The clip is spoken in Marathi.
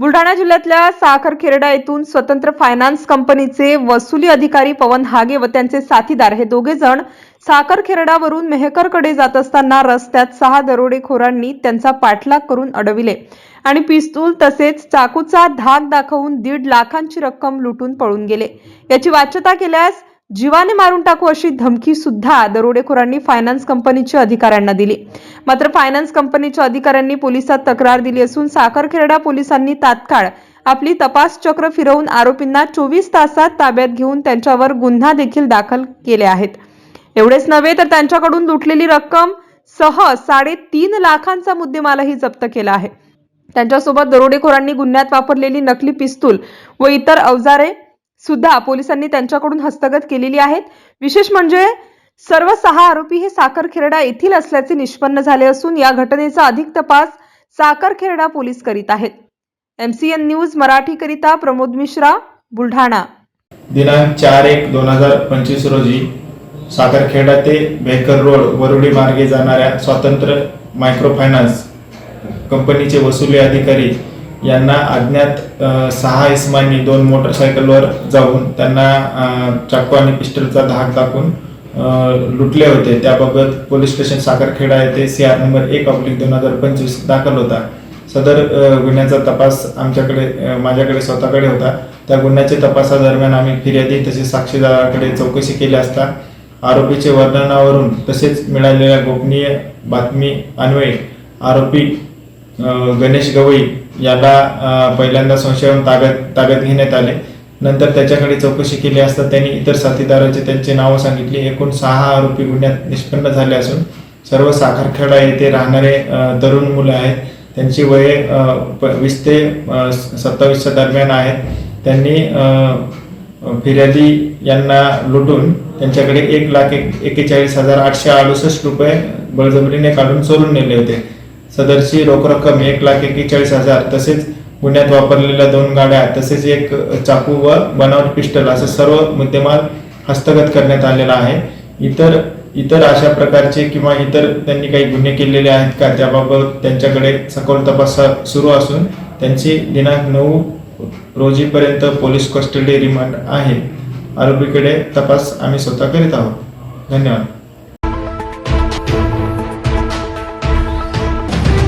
बुलढाणा जिल्ह्यातल्या साखरखेरडा येथून स्वतंत्र फायनान्स कंपनीचे वसुली अधिकारी पवन हागे व त्यांचे साथीदार हे दोघे जण साखरखेरडावरून मेहकरकडे जात असताना रस्त्यात सहा दरोडेखोरांनी त्यांचा पाठलाग करून अडविले आणि पिस्तूल तसेच चाकूचा धाक दाखवून दीड लाखांची रक्कम लुटून पळून गेले. याची वाच्यता केल्यास जीवाने मारून टाकू अशी धमकी सुद्धा दरोडेखोरांनी फायनान्स कंपनीच्या अधिकाऱ्यांना दिली. मात्र फायनान्स कंपनीच्या अधिकाऱ्यांनी पोलिसात तक्रार दिली असून साखरखेरडा पोलिसांनी तात्काळ आपली तपास चक्र फिरवून आरोपींना चोवीस तासात ताब्यात घेऊन त्यांच्यावर गुन्हा देखील दाखल केले आहेत. एवढेच नव्हे तर त्यांच्याकडून लुटलेली रक्कम सह साडेतीन लाखांचा मुद्देमालही जप्त केला आहे. त्यांच्यासोबत दरोडेखोरांनी गुन्ह्यात वापरलेली नकली पिस्तूल व इतर अवजारे सुद्धा पोलिसांनी त्यांच्याकडून हस्तगत केलेली आहेत. विशेष म्हणजे सर्व सहा आरोपी हे साखरखेरडा येथील असल्याचे निष्पन्न झाले असून या घटनेचा अधिक तपास साखरखेरडा पोलीस करीत आहेत. एमसीएन न्यूज मराठीकरिता प्रमोद मिश्रा बुलढाणा. दिनांक चार एक दोन हजार पंचवीस रोजी साखरखेडा ते बेकर रोड वरुडी मार्गे जाणाऱ्या स्वतंत्र मायक्रो फायनान्स कंपनीचे वसुली अधिकारी यांना अज्ञात सहा इसमांनी दोन मोटरसायकलवर जाऊन त्यांना चाकू आणि पिस्टलचा धाक दाखवून लुटले होते. त्याबाबत पोलीस स्टेशन साखरखेडा येथे सी आर नंबर एक ऑब्लिक दोन हजार पंचवीस दाखल होता. सदर गुन्ह्याचा तपास आमच्याकडे माझ्याकडे स्वतःकडे होता. त्या गुन्ह्याच्या तपासादरम्यान आम्ही फिर्यादी तसेच साक्षीदाराकडे चौकशी केली असता आरोपीचे वर्णनावरून तसेच मिळालेल्या गोपनीय बातमी अन्वये आरोपी गणेश गवई याला पहिल्यांदा संशयावरून ताब्यात ताब्यात घेण्यात आले. नंतर त्याच्याकडे चौकशी केली असता त्यांनी इतर साथीदारांचे त्यांचे नावं सांगितली. एकूण सहा आरोपी गुन्ह्यात निष्पन्न झाले असून सर्व साखरखेडा येथे राहणारे तरुण मुलं आहेत. त्यांची वये प- वीस ते सत्तावीसच्या दरम्यान आहेत. त्यांनी फिर्यादी यांना लुटून त्यांच्याकडे एक लाख एक एकेचाळीस हजार आठशे अडुसष्ट रुपये बळजबरीने काढून चोरून नेले होते. सदरची रोख रक्कम एक लाख एकेचाळीस हजार तसेच गुन्ह्यात वापरलेल्या दोन गाड्या तसेच एक चाकू व बनावट पिस्टल असं सर्व मुद्देमाल हस्तगत करण्यात आलेला आहे. इतर इतर अशा प्रकारचे किंवा इतर त्यांनी काही गुन्हे केलेले आहेत का त्याबाबत त्यांच्याकडे सखोल तपास सुरू असून त्यांची दिनांक नऊ रोजीपर्यंत पोलीस कस्टडी रिमांड आहे. आरोपीकडे तपास आम्ही स्वतः करीत आहोत. धन्यवाद.